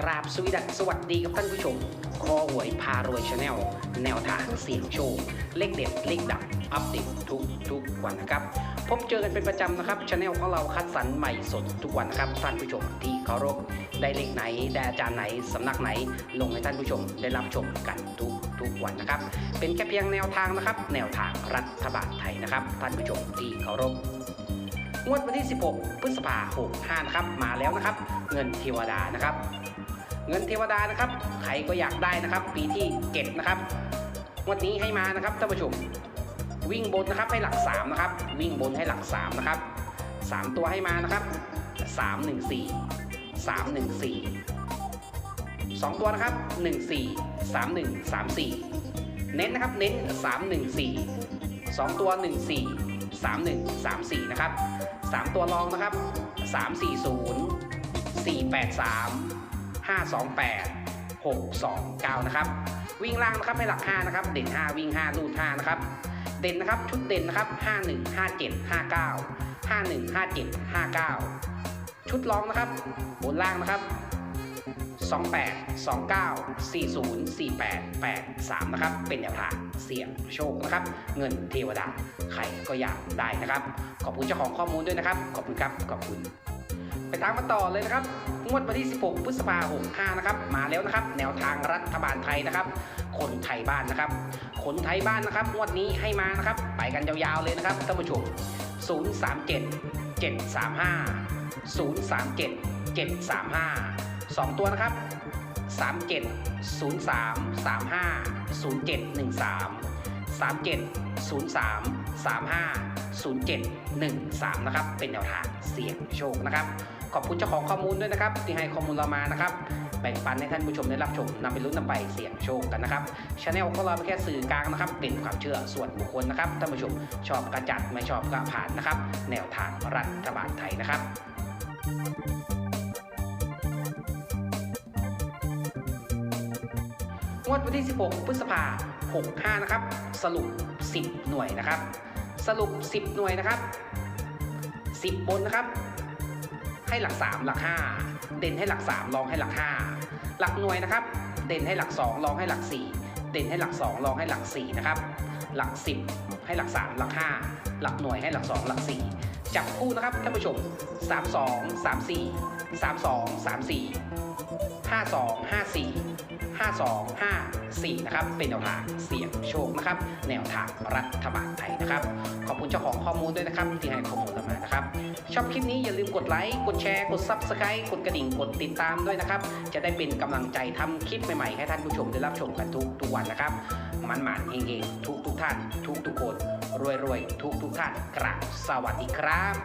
กราบสวีดัสสวัสดีครับท่านผู้ชม คอหวยพารวยชาแนลแนวทางเสี่ยงโชค เลขเด็ด เลขดับ อัปเดตทุกทุกวันนะครับ พบเจอกันเป็นประจำนะครับชาแนลของเราคัดสรรใหม่สดทุกวันนะครับ ท่านผู้ชมที่เคารพได้เลขไหน ได้อาจารย์ไหน สำนักไหน ลงให้ท่านผู้ชมได้รับชมกันทุกทุกวันนะครับ เป็นแค่เพียงแนวทางนะครับ แนวทางรัฐบาลไทยนะครับ ท่านผู้ชมที่เคารพงวดวันที่ 16 พฤษภาคม65นะครับ มาแล้วนะครับ เงินเทวดานะครับ เงินเทวดานะครับใครก็อยากได้นะครับ ปีที่7นะครับงวดนี้ให้มานะครับท่านผู้ชมวิ่งบนนะครับให้หลัก3นะครับวิ่งบนให้หลัก3นะครับ3 ตัวให้มานะครับ 3 1 4 3 1 4 2 ตัวนะครับ 1 4 3 1 3 4 เน้นนะครับเน้น 3 1 4 2 ตัว 1 4 3 1 3 4 นะครับ 3 ตัวรองนะครับ 3 4 0 4 8 3 5 2 8 6 2 9 นะครับ วิ่งล่างนะครับให้หลัก 5 นะครับ เด่น 5 วิ่ง5ลูด 5 นะครับ เด่นนะครับ ชุดเด่นนะครับ 51 57 59 51 57 59 ชุดรองนะครับ บนล่างนะครับ 28 29 40 48 83 นะครับ เป็นแนวทางเสี่ยงโชคนะครับ เงินเทวดา ใครก็อยากได้นะครับ ขอบคุณเจ้าของข้อมูลด้วยนะครับ ขอบคุณครับ ขอบคุณ ตามมาต่อเลยนะครับงวดวันที่ 16 พฤษภาคม65นะครับ มาแล้วนะครับ แนวทางรัฐบาลไทยนะครับ คนไทยบ้านนะครับ คนไทยบ้านนะครับ งวดนี้ให้มานะครับ ไปกันยาวๆเลยนะครับท่านผู้ชม 037 735 037 735 2 ตัวนะครับ 37 03 35 0713 37 03 35 0713 นะครับ เป็นแนวทางเสี่ยงโชคนะครับ ขอบคุณเจ้าของข้อมูลด้วยนะครับ ที่ให้ข้อมูลเรามานะครับ แบ่งปันให้ท่านผู้ชมได้รับชมนำไปลุ้นนำไปเสี่ยงโชคกันนะครับช anel ของเราเป็นแค่สื่อกลางนะครับ เป็นความเชื่อส่วนบุคคลนะครับท่านผู้ชมชอบกระจัดไม่ชอบก็ผ่านนะครับ แนวทางรัฐบาลไทยนะครับงวดวันที่ 16 พฤษภา65 นะครับ สรุป 10 หน่วยนะครับ สรุป 10 หน่วยนะครับ 10 บนนะครับ ให้หลัก 3 หลัก 5 เด่นให้หลัก 3 รองให้หลัก 5 หลักหน่วยนะครับ เด่นให้หลัก 2 รองให้หลัก 4 เด่นให้หลัก 2 รองให้หลัก 4 นะครับ หลัก 10 ให้หลัก 3 หลัก 5 หลักหน่วยให้หลัก 2 หลัก 4 จับคู่นะครับท่านผู้ชม 32 34 32 34 52 54 52 54 นะครับ เป็นแนวทางเสี่ยงโชคนะครับ แนวทางรัฐบาลไทยนะครับ ขอบคุณเจ้าของข้อมูลด้วยนะครับ ที่ให้ข้อมูลมานะครับ ชอบคลิปนี้อย่าลืมกดไลค์ กดแชร์ กด Subscribe กดกระดิ่ง กดติดตามด้วยนะครับ จะได้เป็นกำลังใจทำคลิปใหม่ๆ ให้ท่านผู้ชมได้รับชมกันทุกทุกวันนะครับ มันหมานๆเฮงๆทุกทุกท่าน ทุกทุกคน รวยๆทุกทุกท่านกราบสวัสดีครับ